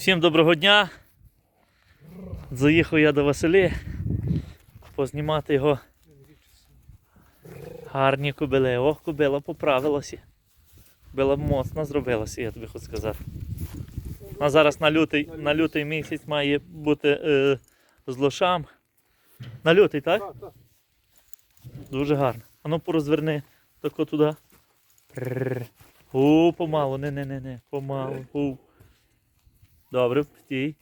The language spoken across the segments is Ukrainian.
Всім доброго дня. Заїхав я до Василі познімати його гарні кобили. Ох, кобила поправилася. Кобила моцно зробилася, я тобі хочу сказати. А зараз на лютий, на лютий місяць має бути е, з лошам. На лютий, так? Дуже гарно. А ну порозверни тако туди. У, помалу, не, не, не, не, помалу. У. Добре, стій.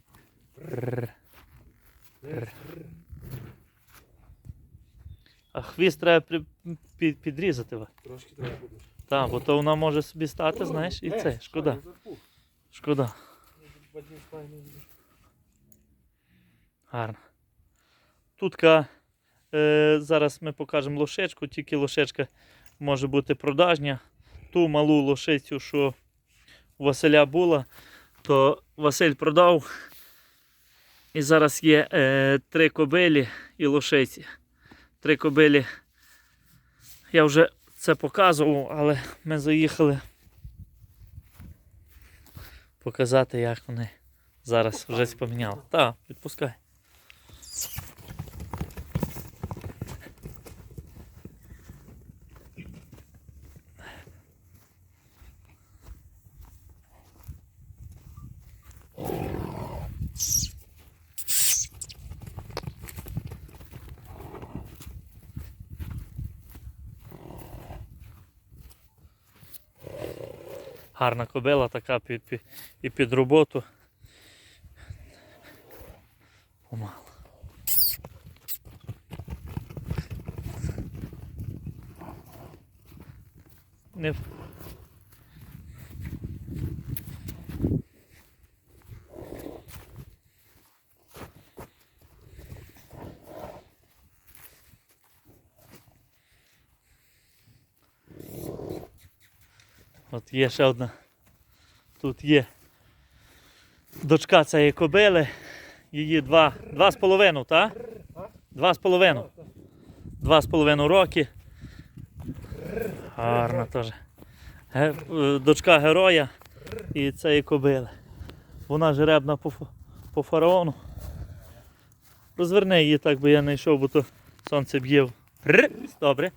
А хвіст треба при, під, підрізати. Трошки треба буде. Так, бо то вона може собі стати, знаєш, і Е, це. Шкода. Шкода. Гарно. Тутка е, зараз ми покажемо лошечку, тільки лошечка може бути продажня. Ту малу лошицю, що у Василя була, то Василь продав. І зараз є е, три кобилі і лошиці. Три кобилі. Я вже це показував, але ми заїхали показати, як вони зараз вже поміняли. Так, відпускай. Гарна кобила така під, під, і під роботу. От є ще одна. Тут є дочка цієї кобили. Її два, два з половиною, так? Два з половиною. Два з половиною роки. Гарна теж. Е, Дочка героя і цієї кобили. Вона жеребна по, по фараону. Розверни її так, бо я не йшов, бо то сонце б'є. Добре.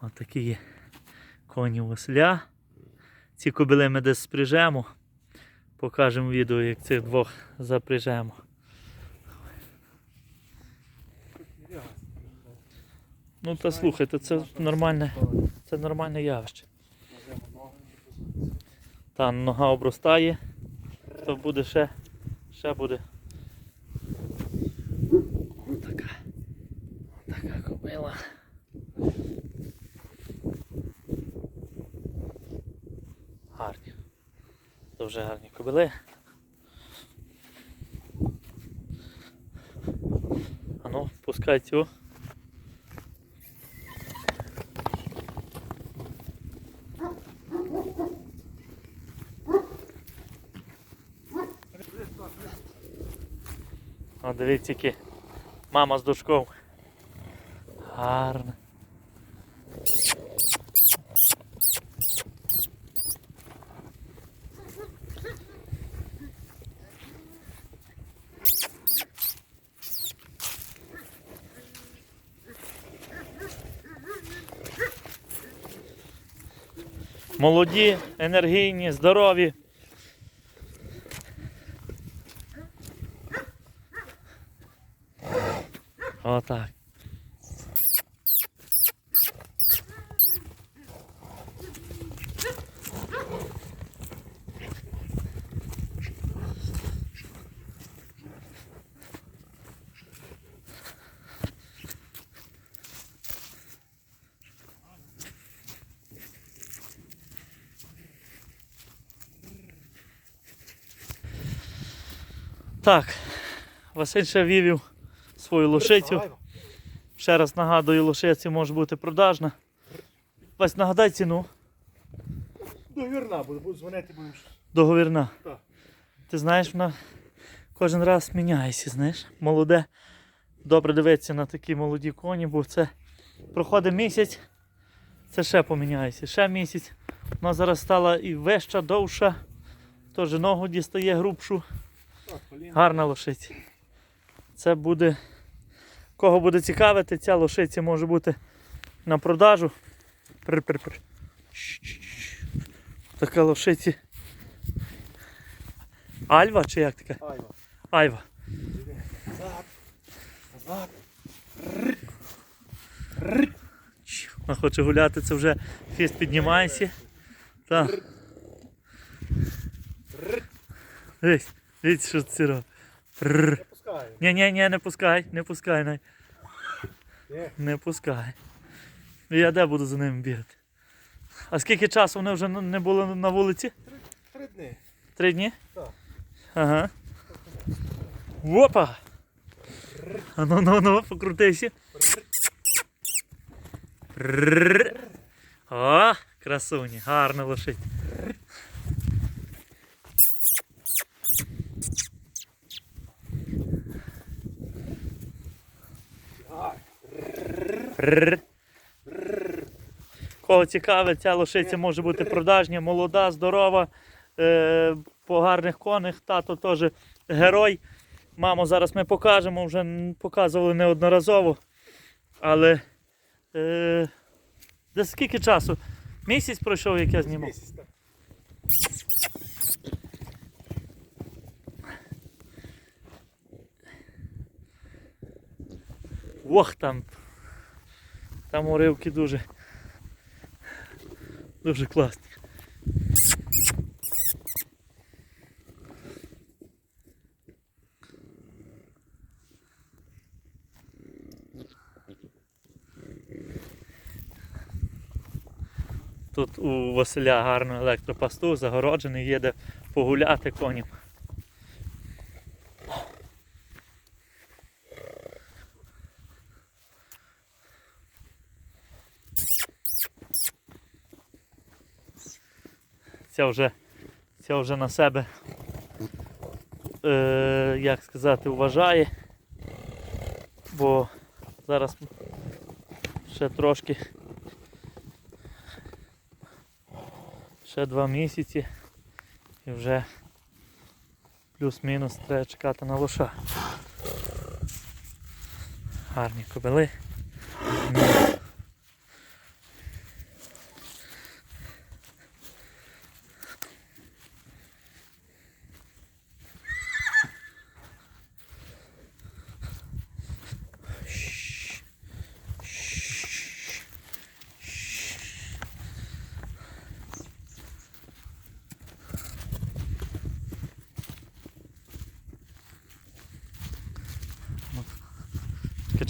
Отакі є коні Василя. Ці кобили ми десь спряжемо. Покажемо відео, як цих двох запряжемо. Ну та слухайте, це нормальне, це нормальне явище. Та нога обростає, то буде ще, ще буде. Така. Така кобила. Гарні. Дуже гарні кобили. Ану, пускай цю. О, дивіться, які мама з дочком. Гарно. Молоді, енергійні, здорові. Так, Василь ще вивів свою лошицю. Ще раз нагадую, лошиця може бути продажна. Вась, нагадай ціну. Буде, буду дзвонити, будемо. Договірна. Так. Ти знаєш, вона кожен раз міняється, знаєш. Молоде. Добре дивитися на такі молоді коні, бо це проходить місяць, Це ще поміняється. Ще місяць. Вона зараз стала і вища, довша. Теж ногу дістає грубшу. Гарна лошиця. Це буде. Кого буде цікавити, ця лошиця може бути на продажу. Пр-пр-пр. Така лошиця. Альва чи як така? Айва. Айва. Назад. Вона хоче гуляти, це вже фіст піднімається. Так. Дивись, дивіться, що це пускаю. Ні, ні, ні, не пускай, не пускай, най. Не пускай. Я де буду за ним бігати? А скільки часу вони вже не були на вулиці? Три дні. Три дні? Так. Ага. Опа! А ну ну ну, покрутися. О, красуні, гарно лошить. Кого цікавить, ця лошиця може бути продажня, молода, здорова, е, по гарних конях. Тато теж герой. Маму зараз ми покажемо, вже показували неодноразово. Але е, за скільки часу? Місяць пройшов, як я знімав. Ох там. Там уривки дуже. Дуже класні. Тут у Василя гарно електропастух, загороджений, їде погуляти коням. Ця вже, ця вже на себе, е, як сказати, вважає. Бо зараз ще трошки, ще два місяці і вже плюс-мінус треба чекати на лоша. Гарні кобили.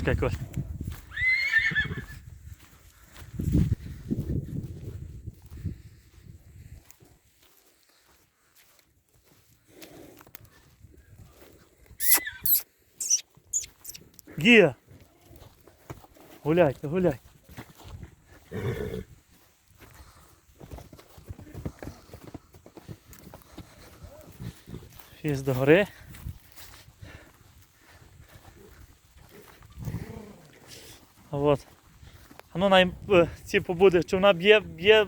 Чекай, чекай, Коль. Гія! Гуляйте, гуляйте. Фіз до гори. А от. А ну най е, ці побуде, чи вона б'є, б'є,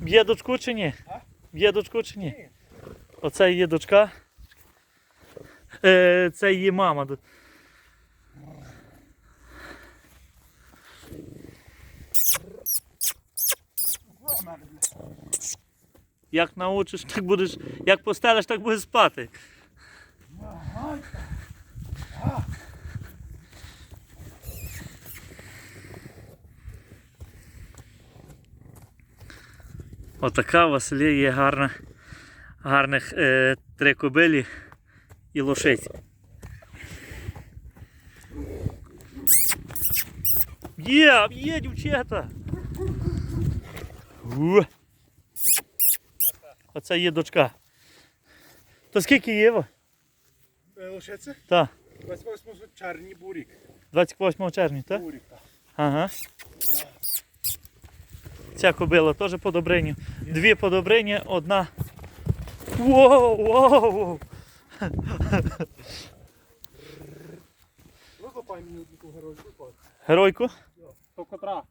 б'є дочку чи ні? Б'є дочку чи ні? Оце її дочка. Е, це її мама. Як научиш, так будеш. Як постелиш, так будеш спати. Отака у Василі є гарна, гарних е, три кобилі і лошиці. Є, є, дівчата. У. Оце є дочка. То скільки є? це? Так, 28 червні бурік. 28 червня, так? Бурік, так. Ага. Ця кобила теж по добриню. Дві по добрині, одна. Воу, воу, воу. Викопай мені одну ту герою, викопай. Геройку. То котра?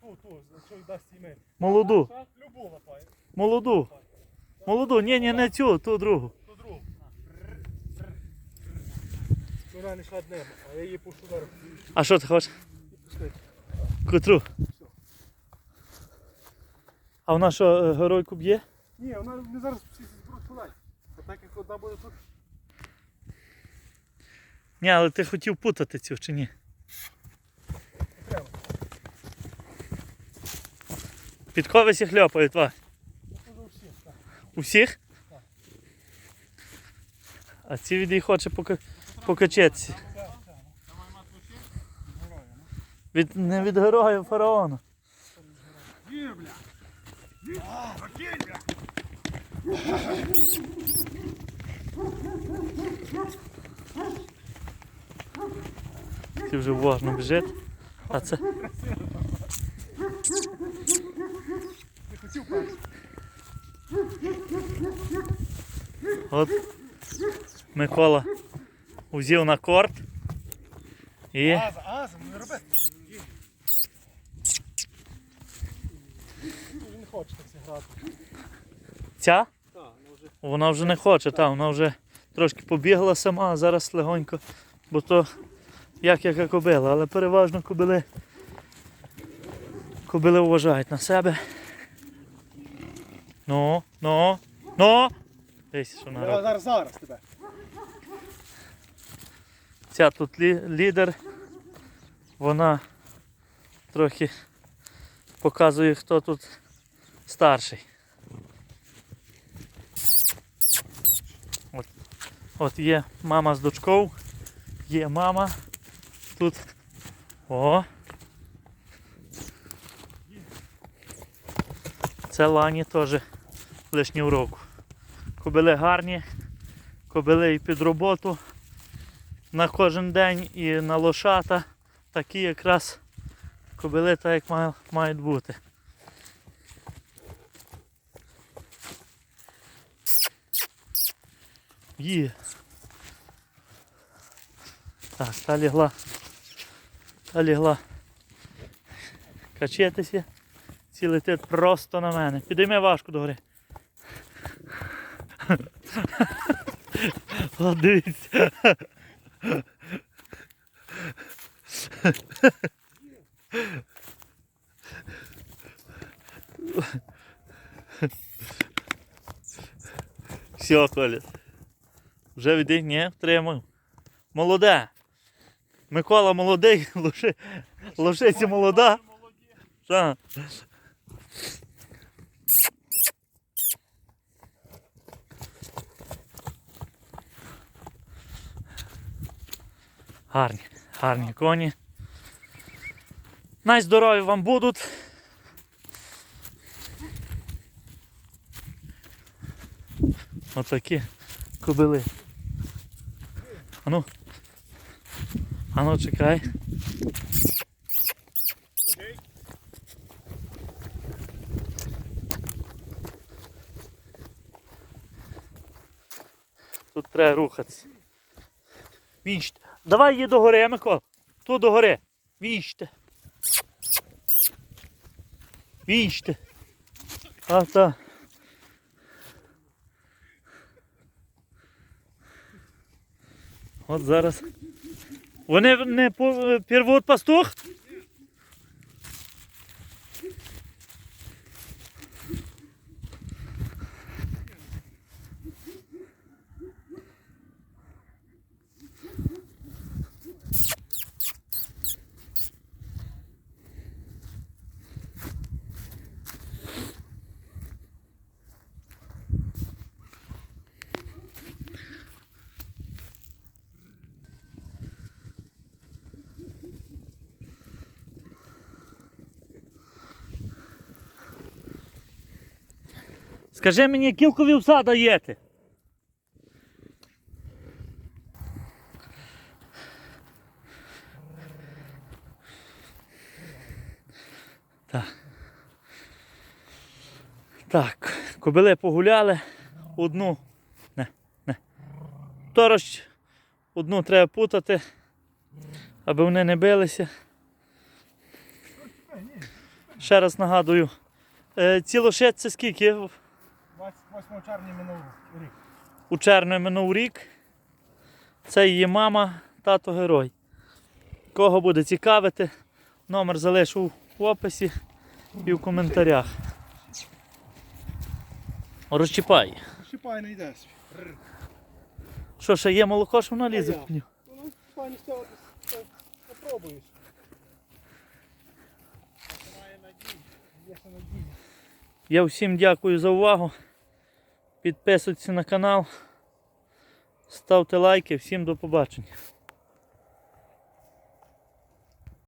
Ту, ту, й дасть іметь. Молоду. Любу лапає. Молоду. Молоду. Ні, ні, не цю, ту другу. Ту другу. Вона не йшла днем, а я її пушу зараз. А що ти хочеш? Котру? А вона що, е, геройку б'є? Ні, вона не зараз всі зберуть подай. А так як одна буде тут. Ні, але ти хотів путати цю чи ні? Прямо. Підковисі хльопають, ва. Це вже всі. Так. Усіх? А ці від її хоче пока... покачатися. Від, не від героя фараона. Є, бля. А, окей, бля. Ти вже уважно біжить. А це. Не хотів перший. От Микола узів на корт. І зіграти. ця Так, вона вже не хоче, та, вона вже трошки побігла сама, а зараз легонько. Бо то як яка кобила, але переважно кобили. Кобили вважають на себе. Ну, ну, ну. Дивись, що вона робить. зараз зараз тебе. Ця тут лі- лідер. Вона трохи показує, хто тут старший. От, от є мама з дочкою, є мама. Тут. О. Це лані теж лишнього року. Кобили гарні, кобили і під роботу на кожен день і на лошата такі якраз кобили так як мають бути. Є. Так, та лягла. Та лягла. Качетися. Ці летить просто на мене. Підійми важко догори. О, дивіться. Все, Коля. Вже відій, ні, втримав. Молоде. Микола молодий, лоши, лошиця молода. Так. Гарні, гарні коні. Найздорові вам будуть. Отакі кобили. Ану. Ану, чекай. Тут треба рухатися. Вінчте. Давай її догори, Микола. Ту догори. Вінчте. Вінчте. А та. От зараз. Вони не по- первот Скажи мені, кілько вівса даєте? Так. Так, кобили погуляли. Одну. Не, не. Тороч одну треба путати, аби вони не билися. Ще раз нагадую. Е, ці це скільки? 28 червня минув рік. У червні минув рік. Це її мама, тато герой. Кого буде цікавити, номер залишу в описі і в коментарях. Розчіпай. Щипай не йдеш. Що ще є молоко, що воно лізе? в нього? Ну, пані стало, попробуєш. Я всім дякую за увагу. Підписуйтесь на канал, ставте лайки, всім до побачення.